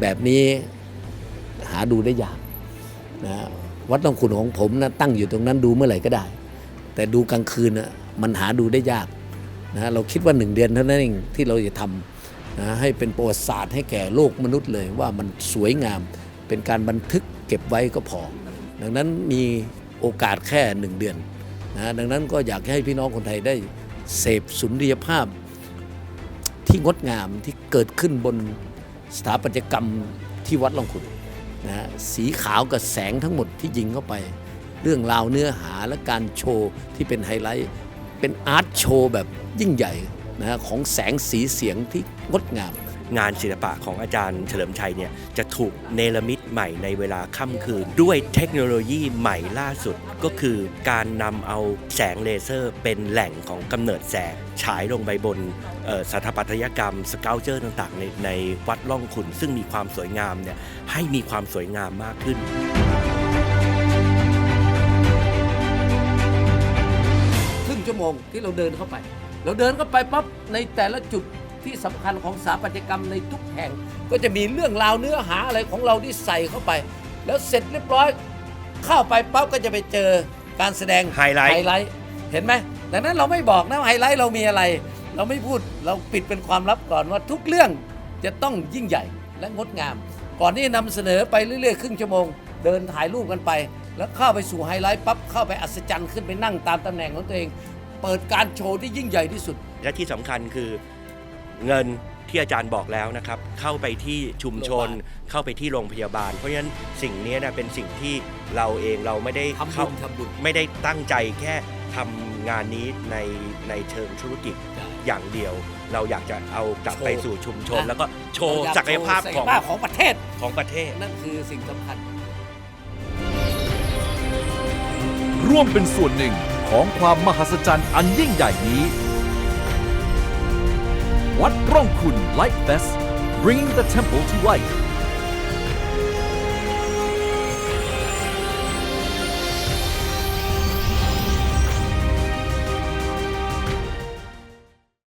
แบบนี้หาดูได้ยากนะวัดต้องขุนของผมนะตั้งอยู่ตรงนั้นดูเมื่อไหร่ก็ได้ แต่ดูกลางคืนนะมันหาดูได้ยากนะเราคิดว่าหนึ่งเดือนเท่านั้นเองที่เราจะทำนะให้เป็นประวัติศาสตร์ให้แก่โลกมนุษย์เลยว่ามันสวยงาม เป็นการบันทึกเก็บไว้ก็พอ ดังนั้นมีโอกาสแค่หนึ่งเดือนนะดังนั้นก็อยากให้พี่น้องคนไทยได้เสพสุนทรียภาพที่งดงามที่เกิดขึ้นบน สถาปัตยกรรมที่วัดลองขุดนะฮะสีขาวกับแสงทั้งหมดที่ยิงเข้าไป เรื่องราวเนื้อหาและการโชว์ที่เป็นไฮไลท์ เป็นอาร์ตโชว์แบบยิ่งใหญ่นะฮะของแสงสีเสียงที่งดงาม งานศิลปะของอาจารย์เฉลิมชัยเนี่ยจะถูกเนรมิตใหม่ในเวลาค่ำคืน ด้วยเทคโนโลยีใหม่ล่าสุดก็คือการนำเอาแสงเลเซอร์เป็นแหล่งของกำเนิดแสงฉายลงไปบนสถาปัตยกรรมสเกลเจอร์ต่างๆในในวัดล่องขุน ซึ่งมีความสวยงามเนี่ยให้มีความสวยงามมากขึ้นครึ่งชั่วโมงที่เราเดินเข้าไป เราเดินเข้าไปปั๊บในแต่ละจุด ที่สำคัญของสถาปัตยกรรมในทุกแห่ง ก็จะมีเรื่องราวเนื้อหาอะไรของเราที่ใส่เข้าไป แล้วเสร็จเรียบร้อย เข้าไปปั๊บก็จะไปเจอการแสดงไฮไลท์ไฮไลท์เห็นไหมดังนั้นเราไม่บอกนะว่าไฮไลท์เรามีอะไร เราไม่พูดเราปิดเป็นความลับก่อนว่าทุกเรื่องจะต้องยิ่งใหญ่และงดงาม ก่อนที่จะนำเสนอไปเรื่อยๆ ครึ่งชั่วโมง เดินถ่ายรูปกันไป แล้วเข้าไปสู่ไฮไลท์ปั๊บเข้าไปอัศจรรย์ขึ้นไปนั่งตามตำแหน่งของตัวเอง เปิดการโชว์ที่ยิ่งใหญ่ที่สุด และที่สำคัญคือ เงินที่อาจารย์บอกแล้วนะครับ เข้าไปที่ชุมชนโรงพยาบาลเข้าไปที่โรงพยาบาล เพราะฉะนั้นสิ่งนี้นะเป็นสิ่งที่เราเองเราไม่ได้ทำบุเข้าญทำบุญไม่ได้ตั้งใจแค่ทำงานนี้ในในเชิงธุรกิจใช่อย่างเดียว เราอยากจะเอากลับโชว์ไปสู่ชุมชนนะแล้วก็โชว์เรอศักยภาพโชว์ของศักยภาพของประเทศของประเทศ นั่นคือสิ่งสำคัญ ร่วมเป็นส่วนหนึ่งของความมหัศจรรย์อันยิ่งใหญ่นี้ วัดร่องคุณ Light Fest bringing the temple to life